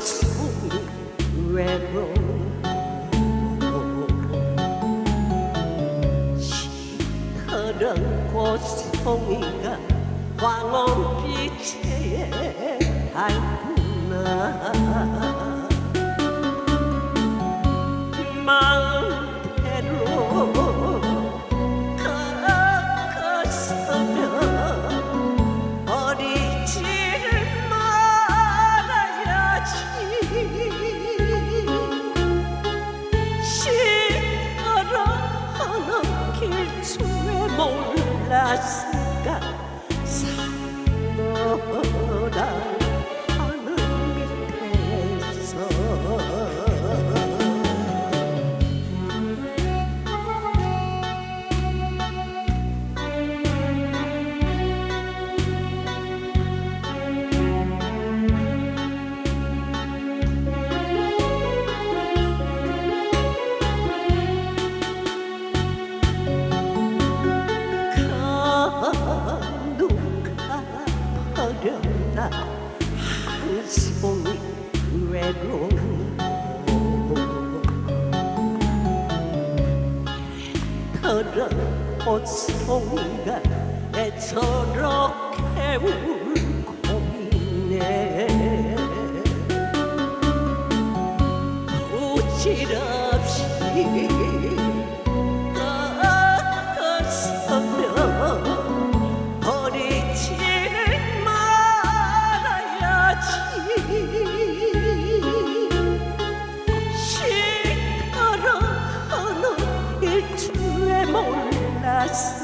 송이 외로워 시커런 꽃송이가 황혼빛에 달구나 시끄러운 길중에 몰랐을 나한 송이 외로운 더러 꽃송이가 왜 저렇게 울고 있네. 부질없이 시